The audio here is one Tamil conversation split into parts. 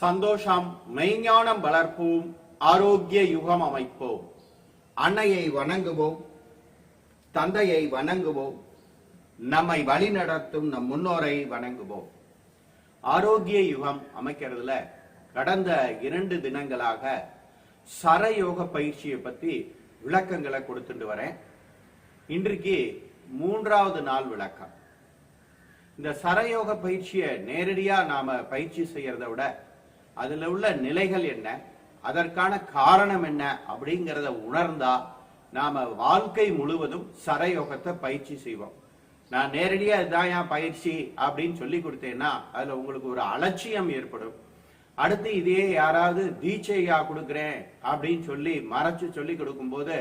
சந்தோஷம் மெய்ஞானம் வளர்ப்போம் ஆரோக்கிய யுகம் அமைப்போம். அன்னையை வணங்குவோம் தந்தையை வணங்குவோம் நம்மை வழிநடத்தும் நம் முன்னோரை வணங்குவோம். ஆரோக்கிய யுகம் அமைக்கிறதுல கடந்த இரண்டு தினங்களாக சரயோக பயிற்சியை பத்தி விளக்கங்களை கொடுத்துட்டு வரேன். இன்றைக்கு மூன்றாவது நாள் விளக்கம். இந்த சரயோக பயிற்சியை நேரடியா நாம பயிற்சி செய்யறதை விட அதுல உள்ள நிலைகள் என்ன? அதற்கான காரணம் என்ன? அப்படிங்கிறத உணர்ந்தா நாம வாழ்க்கை முழுவதும் சரயோகத்தை பயிற்சி செய்வோம். நான் நேரடியா இதான் என் பயிற்சி அப்படின்னு சொல்லி கொடுத்தேன்னா அதுல உங்களுக்கு ஒரு அலட்சியம் ஏற்படும். அடுத்து இதே யாராவது தீட்சையா கொடுக்குறேன் அப்படின்னு சொல்லி மறைச்சு சொல்லி கொடுக்கும்போது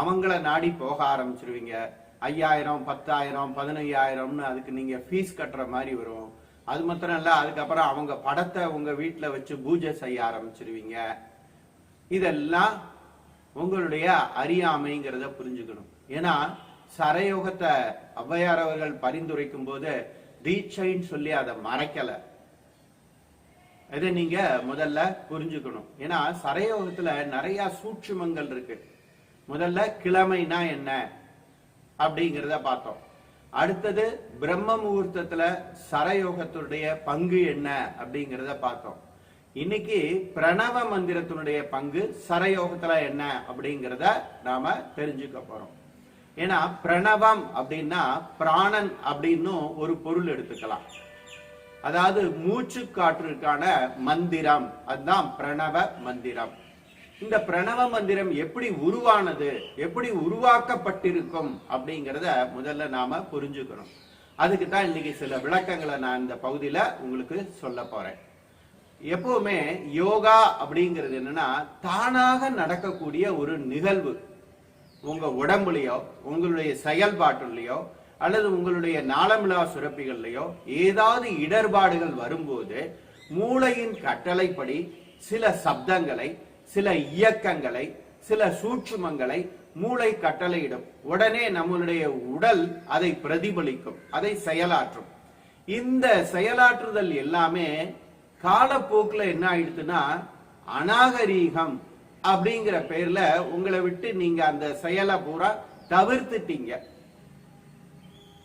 அவங்கள நாடி போக ஆரம்பிச்சிருவீங்க. ஐயாயிரம் பத்தாயிரம் பதினையாயிரம்னு அதுக்கு நீங்க ஃபீஸ் கட்டுற மாதிரி வரும். அது மாத்திரம் இல்ல அதுக்கப்புறம் அவங்க படத்தை உங்க வீட்டுல வச்சு பூஜை செய்ய ஆரம்பிச்சிருவீங்க. இதெல்லாம் உங்களுடைய அறியாமைங்கிறத புரிஞ்சுக்கணும். ஏன்னா சரயோகத்தை ஔவையார் அவர்கள் பரிந்துரைக்கும் போது தீட்சைன்னு சொல்லி அதை மறைக்கல. இதை நீங்க முதல்ல புரிஞ்சுக்கணும். ஏன்னா சரயோகத்துல நிறைய சூட்சுமங்கள் இருக்கு. முதல்ல கிழமைனா என்ன அப்படிங்கிறத பார்த்தோம். அடுத்தது பிரம்ம முகூர்த்தத்துல சரயோகத்துடைய பங்கு என்ன அப்படிங்கிறத பார்த்தோம். இன்னைக்கு பிரணவ மந்திரத்தினுடைய பங்கு சரயோகத்துல என்ன அப்படிங்கிறத நாம தெரிஞ்சுக்க போறோம். ஏன்னா பிரணவம் அப்படின்னா பிராணன் அப்படின்னும் ஒரு பொருள் எடுத்துக்கலாம். அதாவது மூச்சு காற்றுக்கான மந்திரம். அதுதான் பிரணவ மந்திரம். இந்த பிரணவ மந்திரம் எப்படி உருவானது எப்படி உருவாக்கப்பட்டிருக்கும் அப்படிங்கிறத முதல்ல நாம புரிஞ்சுக்கணும். அதுக்கு தான் இன்னைக்கு சில விளக்கங்களை நான் இந்த பகுதியில உங்களுக்கு சொல்ல போறேன். எப்பவுமே யோகா அப்படிங்கிறது என்னன்னா தானாக நடக்கக்கூடிய ஒரு நிகழ்வு. உங்க உடம்புலையோ உங்களுடைய செயல்பாட்டுலையோ அல்லது உங்களுடைய நாளமிழா சுரப்பிகள்லையோ ஏதாவது இடர்பாடுகள் வரும்போது மூளையின் கட்டளைப்படி சில சப்தங்களை சில இயக்கங்களை சில சூட்சுமங்களை மூளை கட்டளையிடும். உடனே நம்மளுடைய உடல் அதை பிரதிபலிக்கும் அதை செயலாற்றும். இந்த செயலாற்றுதல் எல்லாமே காலப்போக்குல என்ன ஆயிடுதுன்னா அநாகரீகம் அப்படிங்கிற பேர்ல உங்களை விட்டு நீங்க அந்த செயலை பூரா தவிர்த்துட்டீங்க.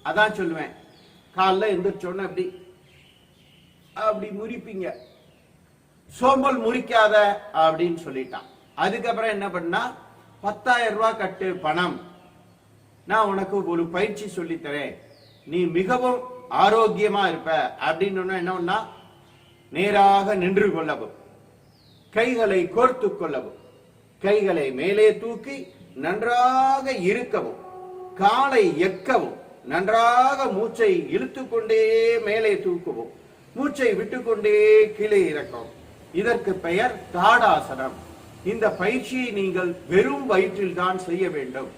அதான் சொல்லுவேன். காலைல எந்திரிச்சோன்னு அப்படி அப்படி முறிப்பீங்க. சோம்பல் முறிக்காத அப்படின்னு சொல்லிட்டான். அதுக்கப்புறம் என்ன பண்ணா பத்தாயிரம் ரூபாய் கட்டு பணம். நான் உனக்கு ஒரு பயிற்சி சொல்லித் தரேன் நீ மிகவும் ஆரோக்கியமா இருப்ப அப்படின்னு என்ன பண்ணா நேராக நின்று கொள்ளவும். கைகளை கோர்த்து கொள்ளவும். கைகளை மேலே தூக்கி நன்றாக இருக்கவும் காலை எக்கவும். நன்றாக மூச்சை இழுத்துக்கொண்டே மேலே தூக்குவோம். மூச்சை விட்டுக்கொண்டே கீழே இறக்கவும். இதற்கு பெயர் தாடாசனம். இந்த பயிற்சியை நீங்கள் வெறும் வயிற்றில் தான் செய்ய வேண்டும்.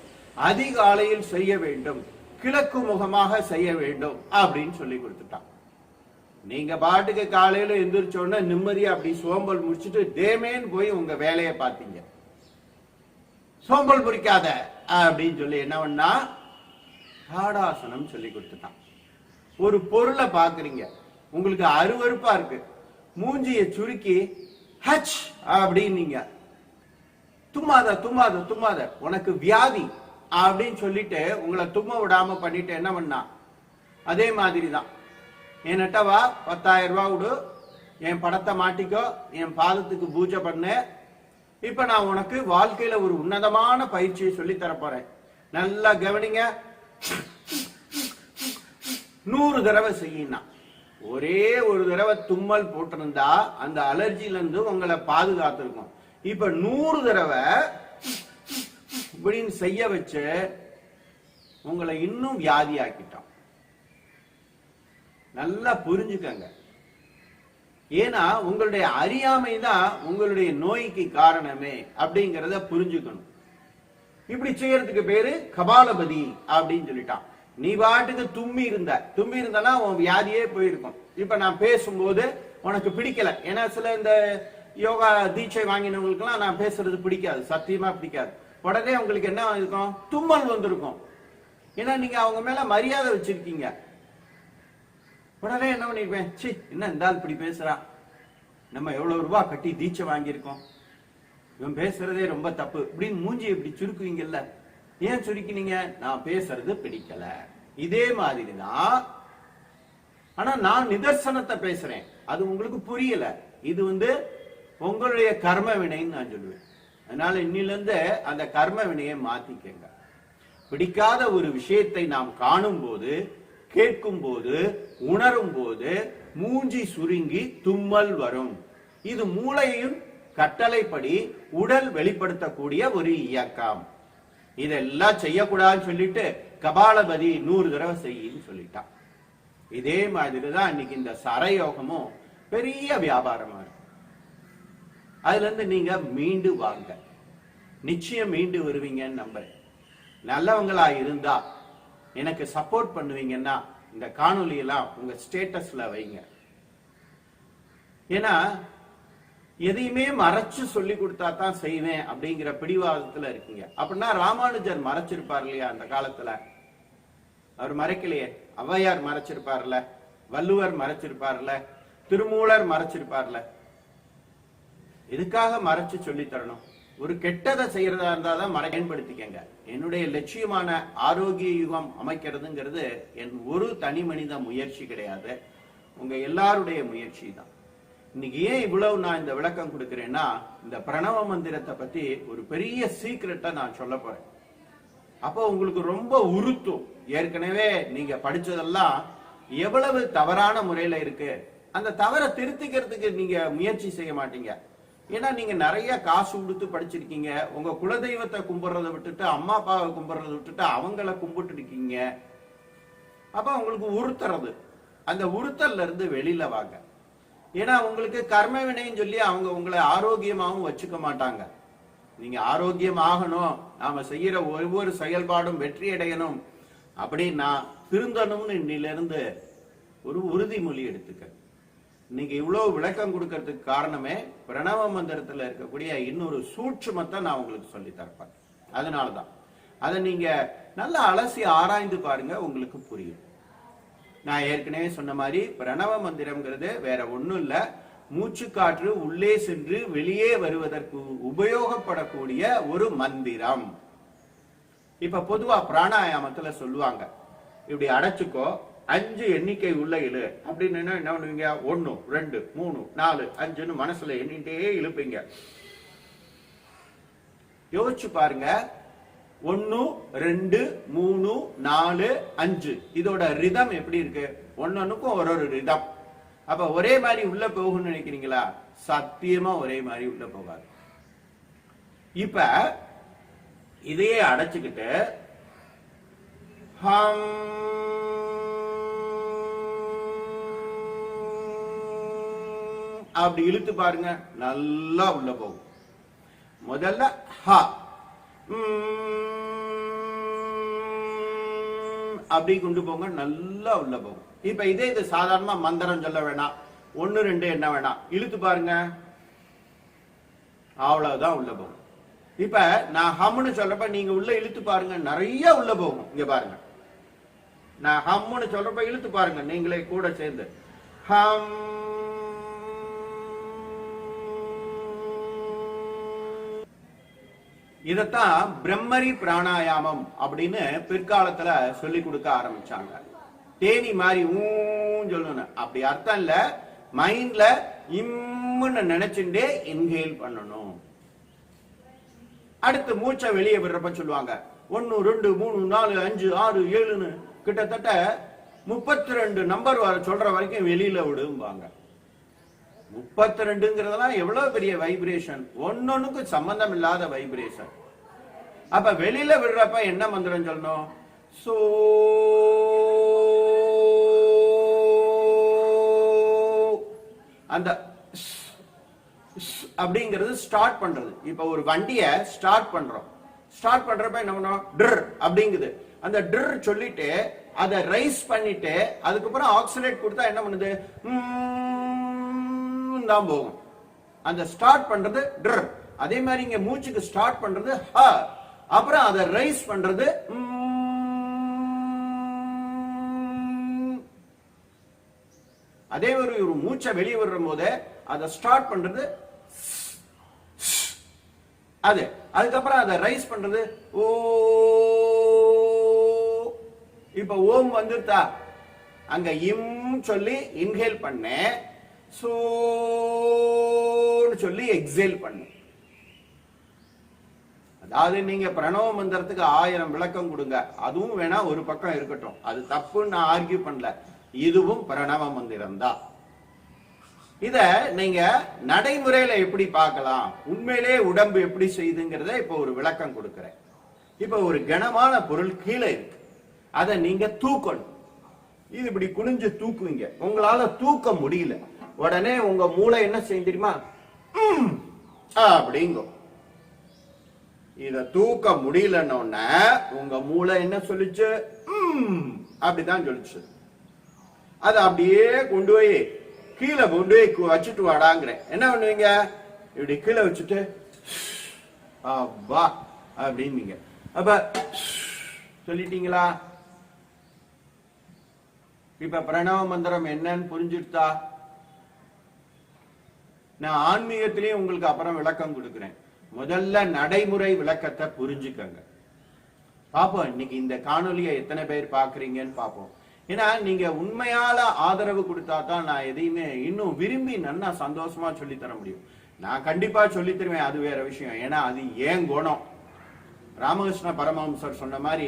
அதிகாலையில் செய்ய வேண்டும். கிழக்கு முகமாக செய்ய வேண்டும் அப்படின்னு சொல்லி கொடுத்துட்டான். நீங்க பாட்டுக்கு காலையில எந்திரிச்சோன்னா நிம்மதியா அப்படி சோம்பல் முடிச்சுட்டு டேமேன்னு போய் உங்க வேலையை பார்த்தீங்க. சோம்பல் முறிக்காத அப்படின்னு சொல்லி என்ன பண்ணா? தாடாசனம் சொல்லி கொடுத்துட்டான். ஒரு பொருளை பாக்குறீங்க உங்களுக்கு அருவறுப்பா இருக்கு. மூஞ்சியை சுருக்கி ஹச் அப்படின்னீங்க. தும்மாத தும்மாத தும்மாத உனக்கு வியாதி அப்படின்னு சொல்லிட்டு உங்களை தும்ம விடாம பண்ணிட்டு என்ன பண்ணா? அதே மாதிரி தான் என்கிட்ட வா பத்தாயிரம் ரூபா விடு என் படத்தை மாட்டிக்கோ. என் பாதத்துக்கு பூஜை பண்ணு. இப்ப நான் உனக்கு வாழ்க்கையில ஒரு உன்னதமான பயிற்சியை சொல்லி தரப்போறேன் நல்லா கவனிங்க. நூறு தடவை செய்யினா. ஒரே ஒரு தடவை தும்மல் போட்டிருந்தா அந்த அலர்ஜில இருந்து உங்களை பாதுகாத்திருக்கும். இப்ப நூறு தடவை இப்படின்னு செய்ய வச்சு உங்களை இன்னும் வியாதி ஆக்கிட்டோம் நல்லா புரிஞ்சுக்கங்க. ஏன்னா உங்களுடைய அறியாமை தான் உங்களுடைய நோய்க்கு காரணமே அப்படிங்கிறத புரிஞ்சுக்கணும். இப்படி செய்யறதுக்கு பேரு கபாலபதி அப்படின்னு சொல்லிட்டான். நீ பாட்டுக்கு தும்மி இருந்த தும்மி இருந்தனா உன் வியாதியே போயிருக்கும். இப்ப நான் பேசும்போது உனக்கு பிடிக்கல. ஏன்னா சில இந்த யோகா தீட்சை வாங்கினவங்களுக்குலாம் நான் பேசுறது பிடிக்காது. சத்தியமா பிடிக்காது. உடனே உங்களுக்கு என்ன இருக்கும்? தும்மல் வந்திருக்கும். ஏன்னா நீங்க அவங்க மேல மரியாதை வச்சிருக்கீங்க. உடனே என்ன பண்ணிருப்பேன்? சி என்ன இந்த ஆள் இப்படி பேசுறா நம்ம எவ்வளவு ரூபாய் கட்டி தீட்சை வாங்கியிருக்கோம். இவன் பேசுறதே ரொம்ப தப்பு. இப்படின்னு மூஞ்சி இப்படி சுருக்குவீங்கல்ல. ஏன் சுருக்கினீங்க? நான் பேசுறது பிடிக்கல. இதே மாதிரி தான். ஆனா நான் நிதர்சனத்தை பேசுறேன். அது உங்களுக்கு புரியல. இது வந்து உங்களுடைய கர்ம வினைன்னு நான் சொல்லுவேன். அதனால இன்னிலிருந்து அந்த கர்ம வினையை மாத்திக்கங்க. பிடிக்காத ஒரு விஷயத்தை நாம் காணும் போது கேட்கும் போது உணரும் போது மூஞ்சி சுருங்கி தும்மல் வரும். இது மூளையின் கட்டளைப்படி உடல் வெளிப்படுத்தக்கூடிய ஒரு இயக்கம். இதெல்லாம் செய்யக்கூடாதுன்னு சொல்லிட்டு கபாலபதி நூறு தடவை செய்யின்னு சொல்லிட்டான். இதே மாதிரி தான் இன்னைக்கு இந்த சரயோகமும் பெரிய வியாபாரமா இருக்கு. அதுல இருந்து நீங்க மீண்டு வாங்க. நிச்சயம் மீண்டு வருவீங்கன்னு நம்புறேன். நல்லவங்களா இருந்தா எனக்கு சப்போர்ட் பண்ணுவீங்கன்னா இந்த காணொலியெல்லாம் உங்கள் உங்க ஸ்டேட்டஸ்ல வைங்க. ஏன்னா எதையுமே மறைச்சு சொல்லி கொடுத்தா தான் செய்வேன் அப்படிங்கிற பிடிவாதத்துல இருக்கீங்க. அப்படின்னா ராமானுஜர் மறைச்சிருப்பார் இல்லையா அந்த காலத்துல? அவர் மறைக்கலையே. ஔவையார் மறைச்சிருப்பார்ல. வள்ளுவர் மறைச்சிருப்பார்ல. திருமூலர் மறைச்சிருப்பார்ல. எதுக்காக மறைச்சு சொல்லி தரணும்? ஒரு கெட்டதை செய்யறதா இருந்தா தான் மறை பயன்படுத்திக்கங்க. என்னுடைய லட்சியமான ஆரோக்கிய யுகம் அமைக்கிறதுங்கிறது என் ஒரு தனி மனித முயற்சி கிடையாது. உங்க எல்லாருடைய முயற்சி தான். இன்னைக்கு ஏன் இவ்வளவு நான் இந்த விளக்கம் கொடுக்கிறேன்னா இந்த பிரணவ மந்திரத்தை பத்தி ஒரு பெரிய சீக்கிரட்டை நான் சொல்ல போறேன். அப்போ உங்களுக்கு ரொம்ப உறுத்தும். ஏற்கனவே நீங்க படிச்சதெல்லாம் எவ்வளவு தவறான முறையில இருக்கு. அந்த தவறை திருத்திக்கிறதுக்கு நீங்க முயற்சி செய்ய மாட்டீங்க. ஏன்னா நீங்க நிறைய காசு கொடுத்து படிச்சிருக்கீங்க. உங்க குலதெய்வத்தை கும்பிடுறத விட்டுட்டு அம்மா அப்பாவை கும்பிடுறத விட்டுட்டு அவங்கள கும்பிட்டு இருக்கீங்க. அப்ப உங்களுக்கு உறுத்துறது. அந்த உறுத்தல்ல இருந்து வெளியில வாங்க. ஏன்னா உங்களுக்கு கர்ம வினைன்னு சொல்லி அவங்க உங்களை ஆரோக்கியமாகவும் வச்சுக்க மாட்டாங்க. நீங்க ஆரோக்கியம் ஆகணும் நாம செய்யற ஒவ்வொரு செயல்பாடும் வெற்றி அடையணும் அப்படின்னா திருந்தணும்னு இன்னிலிருந்து ஒரு உறுதிமொழி எடுத்துக்க. இன்னைக்கு இவ்வளவு விளக்கம் கொடுக்கறதுக்கு காரணமே பிரணவ மந்திரத்துல இருக்கக்கூடிய இன்னொரு சூட்சுமத்தை நான் உங்களுக்கு சொல்லி தரப்பேன் அதனாலதான். அதை நீங்க நல்லா அலசி ஆராய்ந்து பாருங்க உங்களுக்கு புரியும். நான் ஏற்கனவே சொன்ன மாதிரி பிரணவ மந்திரம்ங்கிறது வேற ஒன்றும் இல்லை. மூச்சு காற்று உள்ளே சென்று வெளியே வருவதற்கு உபயோகப்படக்கூடிய ஒரு மந்திரம். இப்ப பொதுவா பிராணாயாமத்துல சொல்லுவாங்க. இப்படி அடைச்சுக்கோ அஞ்சு எண்ணிக்கை உள்ள இழு. அப்படின்னு என்ன பண்ணுவீங்க? ஒன்னு ரெண்டு மூணு நாலு அஞ்சுன்னு மனசுல எண்ணிட்டே இழுப்பீங்க. யோசிச்சு பாருங்க. ஒன்னு ரெண்டு மூணு நாலு அஞ்சு. இதோட ரிதம் எப்படி இருக்கு? ஒன்னொன்னுக்கும் ஒரு ஒரு ரிதம் அப்ப ஒரே மாதிரி உள்ள போகும்னு நினைக்கிறீங்களா? சத்தியமா ஒரே மாதிரி உள்ள போகாது. இப்ப இதையே அடைச்சுக்கிட்டு ஹம் அப்படி இழுத்து பாருங்க நல்லா உள்ள போகும். முதல்ல ஹ. அப்படி கொண்டு போங்க நல்லா உள்ள போகும். இப்ப இதே இது சாதாரணமா மந்திரம் சொல்ல வேணாம். ஒன்னு ரெண்டு என்ன வேணாம். இழுத்து பாருங்க. அவ்வளவுதான் உள்ள போகும். இப்ப நான் ஹம்னு சொல்றப்ப நீங்க உள்ள இழுத்து பாருங்க நிறைய உள்ள போகும். இங்க பாருங்க. நான் ஹம்னு சொல்றப்ப இழுத்து பாருங்க நீங்களே கூட சேர்ந்து. ஹம் இதைத்தான் பிரம்மரி பிராணாயாமம் அப்படின்னு பிற்காலத்துல சொல்லி கொடுக்க ஆரம்பிச்சாங்க. தேனி மாதிரி ஊன்னு சொல்லணும் அப்படி அர்த்தம் இல்ல. மைண்ட்ல இம்முன்னு நினைச்சுட்டே இன்ஹேல் பண்ணணும். அடுத்து மூச்சை வெளியே விடுறப்ப சொல்லுவாங்க. ஒன்னு ரெண்டு மூணு நாலு அஞ்சு ஆறு ஏழுன்னு கிட்டத்தட்ட முப்பத்தி ரெண்டு நம்பர் வர சொல்ற வரைக்கும் வெளியில விடுவாங்க முப்பத்தி ரெண்டுங்கிறதெல்லாம் எவ்வளவு பெரிய வைப்ரேஷன் ஒன்னொன்னுக்கு சம்பந்தம் இல்லாத வைப்ரேஷன் அப்ப வெளியில விடுறப்ப என்ன மந்திரம் சொல்லணும்? சோ அந்த ஸ், அப்படிங்கிறது ஸ்டார்ட் பண்றது. இப்ப ஒரு வண்டிய ஸ்டார்ட் பண்றோம். ஸ்டார்ட் பண்றப்ப என்ன பண்ணோம்? ட்ர் அப்படிங்குது. அந்த ட்ர் சொல்லிட்டு அதை ரைஸ் பண்ணிட்டு அதுக்கப்புறம் ஆக்சிலேட் கொடுத்தா என்ன பண்ணுது? தான் போகும். அந்த ஸ்டார்ட் பண்றது ட்ர் அதே மாதிரி இங்க மூச்சுக்கு ஸ்டார்ட் பண்றது ஹ அப்புறம் அதை ரைஸ் பண்றது அதே ஒரு ஒரு மூச்சை வெளியே விடுற போது அதை ஸ்டார்ட் பண்றது அது. அதுக்கப்புறம் அதை ரைஸ் பண்றது ஓ. இப்ப ஓம் வந்துருத்தா. அங்க இம் சொல்லி இன்ஹேல் பண்ணேன். சோன்னு சொல்லி எக்ஸேல் பண்ணு. அதாவது நீங்க பிரணவ மந்திரத்துக்கு ஆயிரம் விளக்கம் கொடுங்க. அதுவும் வேணா ஒரு பக்கம் இருக்கட்டும். அது தப்புன்னு நான் ஆர்கியூ பண்ணல. இதுவும் பிரணவ மந்திரம் தான் இத நீங்க நடைமுறையில எப்படி பார்க்கலாம்? உண்மையிலே உடம்பு எப்படி செய்யுதுங்கிறத இப்ப ஒரு விளக்கம் கொடுக்கிறேன். இப்ப ஒரு கனமான பொருள் கீழே இருக்கு. அதை நீங்க தூக்கணும். இது இப்படி குனிஞ்சு தூக்குவீங்க. உங்களால தூக்க முடியல. உடனே உங்க மூளை என்ன செய்யும் தெரியுமா? ம், அப்படிங்கும் இத தூக்க முடியலன்னு உங்க மூளை என்ன சொல்லுச்சு? ம், அப்படிதான் சொல்லுச்சு. அதை அப்படியே கொண்டு போய் கீழே கொண்டு போய் வச்சுட்டு வாடாங்கிறேன். என்ன பண்ணுவீங்க? இப்படி கீழே வச்சுட்டு அப்பா அப்படின்னீங்க. அப்ப சொல்லிட்டீங்களா? இப்ப பிரணவ மந்திரம் என்னன்னு புரிஞ்சுட்டா நான் ஆன்மீகத்திலேயே உங்களுக்கு அப்புறம் விளக்கம் கொடுக்குறேன். முதல்ல நடைமுறை விளக்கத்தை புரிஞ்சுக்கங்க. பார்ப்போம் இன்னைக்கு இந்த காணொலியை எத்தனை பேர் பாக்குறீங்கன்னு பார்ப்போம் ஏன்னா நீங்க உண்மையால ஆதரவு கொடுத்தா தான் நான் எதையுமே இன்னும் விரும்பி நன்னா சந்தோஷமா சொல்லி தர முடியும். நான் கண்டிப்பா சொல்லி தருவேன் அது வேற விஷயம். ஏன்னா அது ஏன் குணம்? ராமகிருஷ்ண பரமஹம்சர் சொன்ன மாதிரி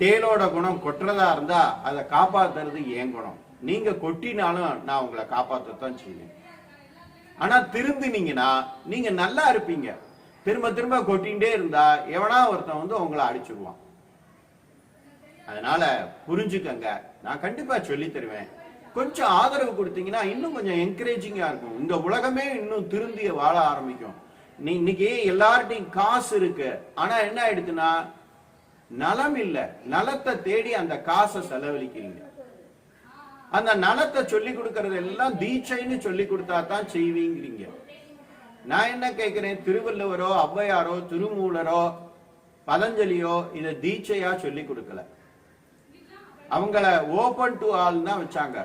தேலோட குணம் கொட்டுறதா இருந்தா அதை காப்பாத்துறது ஏன் குணம்? நீங்க கொட்டினாலும் நான் உங்களை காப்பாற்றத்தான் செய்வேன். ஆனா திருந்தினீங்கன்னா நீங்க நல்லா இருப்பீங்க. திரும்ப திரும்ப கொட்டிகிட்டே இருந்தா எவனா ஒருத்தன் வந்து உங்களை அடிச்சிருவான். அதனால புரிஞ்சுக்கங்க. நான் கண்டிப்பா சொல்லி தருவேன். கொஞ்சம் ஆதரவு கொடுத்தீங்கன்னா இன்னும் கொஞ்சம் என்கரேஜிங்கா இருக்கும். இந்த உலகமே இன்னும் திருந்திய வாழ ஆரம்பிக்கும். நீ இன்னைக்கு எல்லார்ட்டையும் காசு இருக்கு. ஆனா என்ன ஆயிடுதுன்னா நலம் இல்லை. நலத்தை தேடி அந்த காசை செலவழிக்கிறீங்க. அந்த நலத்தை சொல்லி கொடுக்கறது எல்லாம் தீட்சைன்னு சொல்லி கொடுத்தா தான் செய்வீங்கிறீங்க. நான் என்ன கேட்கிறேன்? திருவள்ளுவரோ ஔவையாரோ திருமூலரோ பதஞ்சலியோ இதை தீட்சையா சொல்லி கொடுக்கல. அவங்கள ஓபன் டு ஆல் தான் வச்சாங்க.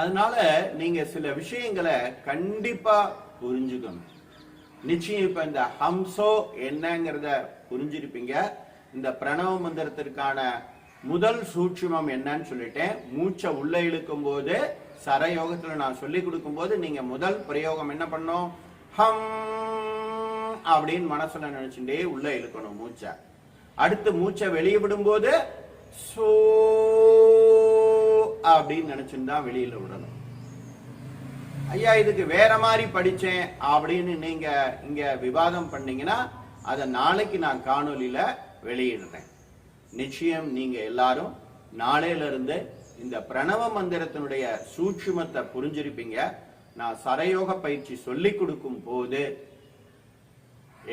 அதனால நீங்க சில விஷயங்களை கண்டிப்பா புரிஞ்சுக்கணும். நிச்சயம் இப்ப இந்த ஹம்சோ என்னங்கிறத புரிஞ்சிருப்பீங்க. இந்த பிரணவ மந்திரத்திற்கான முதல் சூட்சுமம் என்னன்னு சொல்லிட்டேன். மூச்சை உள்ள இழுக்கும் போது சரயோகத்துல நான் சொல்லி கொடுக்கும் போது நீங்க முதல் பிரயோகம் என்ன பண்ணணும்? ஹம் அப்படின்னு மனசுல நினைச்சுட்டே உள்ள இழுக்கணும் மூச்சை. அடுத்து மூச்சை வெளியே விடும்போது சோ அப்படின்னு நினைச்சுட்டு தான் வெளியில விடணும். ஐயா இதுக்கு வேற மாதிரி படிச்சேன் அப்படின்னு நீங்க இங்க விவாதம் பண்ணீங்கன்னா அதை நாளைக்கு நான் காணொலியில வெளியிடுறேன். நிச்சயம் நீங்க எல்லாரும் நாளையில இருந்து இந்த பிரணவ மந்திரத்தினுடைய சூட்சுமத்தை புரிஞ்சிருப்பீங்க. நான் சரயோக பயிற்சி சொல்லி கொடுக்கும் போது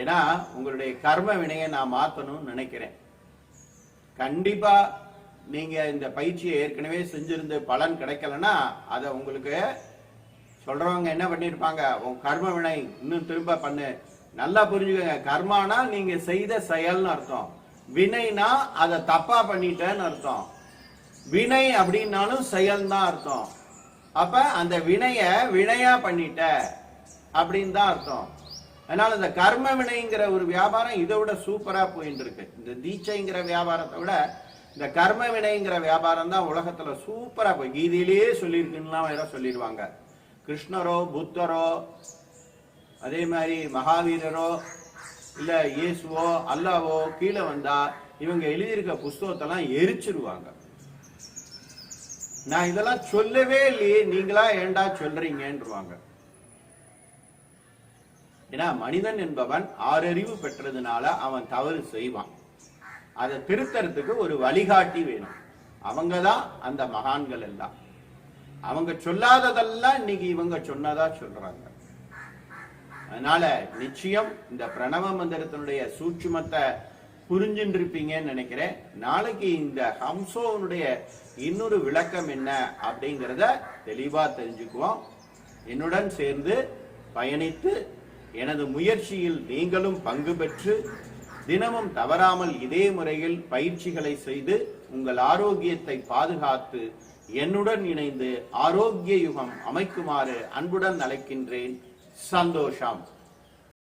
ஏன்னா உங்களுடைய கர்ம வினையை நான் மாத்தணும்னு நினைக்கிறேன். கண்டிப்பா நீங்க இந்த பயிற்சியை ஏற்கனவே செஞ்சிருந்து பலன் கிடைக்கலன்னா அதை உங்களுக்கு சொல்றவங்க என்ன பண்ணிருப்பாங்க? உன் கர்ம வினை இன்னும் திரும்ப பண்ணு. நல்லா புரிஞ்சுக்கோங்க. கர்மானா நீங்க செய்த செயல்னு அர்த்தம். வினைனா அதை தப்பா பண்ணிட்டேன்னு அர்த்தம். வினை அப்படின்னாலும் செயல் தான் அர்த்தம். அப்ப அந்த வினைய வினையா பண்ணிட்ட அப்படின்னு தான் அர்த்தம். அதனால இந்த கர்ம வினைங்கிற ஒரு வியாபாரம் இதை விட சூப்பரா போயிட்டு இருக்கு இந்த தீட்சைங்கிற வியாபாரத்தை விட இந்த கர்ம வினைங்கிற வியாபாரம் தான் உலகத்துல சூப்பரா போய். கீதையிலேயே சொல்லியிருக்குன்னுலாம் வேற சொல்லிடுவாங்க. கிருஷ்ணரோ புத்தரோ அதே மாதிரி மகாவீரரோ இல்லை இயேசுவோ அல்லாவோ கீழே வந்தா இவங்க எழுதியிருக்க புஸ்தகத்தெல்லாம் எரிச்சிருவாங்க. நான் இதெல்லாம் சொல்லவே இல்லையே நீங்களா ஏண்டா சொல்றீங்கன்றுவாங்க. ஏன்னா மனிதன் என்பவன் ஆறறிவு பெற்றதுனால அவன் தவறு செய்வான். அதை திருத்தறதுக்கு ஒரு வழிகாட்டி வேணும். அவங்க தான் அந்த மகான்கள் எல்லாம். அவங்க சொல்லாததெல்லாம் இன்னைக்கு இவங்க சொன்னதா சொல்றாங்க. அதனால நிச்சயம் இந்த பிரணவ மந்திரத்தினுடைய சூட்சுமத்தை புரிஞ்சுட்டு இருப்பீங்கன்னு நினைக்கிறேன். நாளைக்கு இந்த ஹம்சோனுடைய இன்னொரு விளக்கம் என்ன அப்படிங்கிறத தெளிவா தெரிஞ்சுக்குவோம். என்னுடன் சேர்ந்து பயணித்து எனது முயற்சியில் நீங்களும் பங்கு பெற்று தினமும் தவறாமல் இதே முறையில் பயிற்சிகளை செய்து உங்கள் ஆரோக்கியத்தை பாதுகாத்து என்னுடன் இணைந்து ஆரோக்கிய யுகம் அமைக்குமாறு அன்புடன் அழைக்கின்றேன். சந்தோஷம்.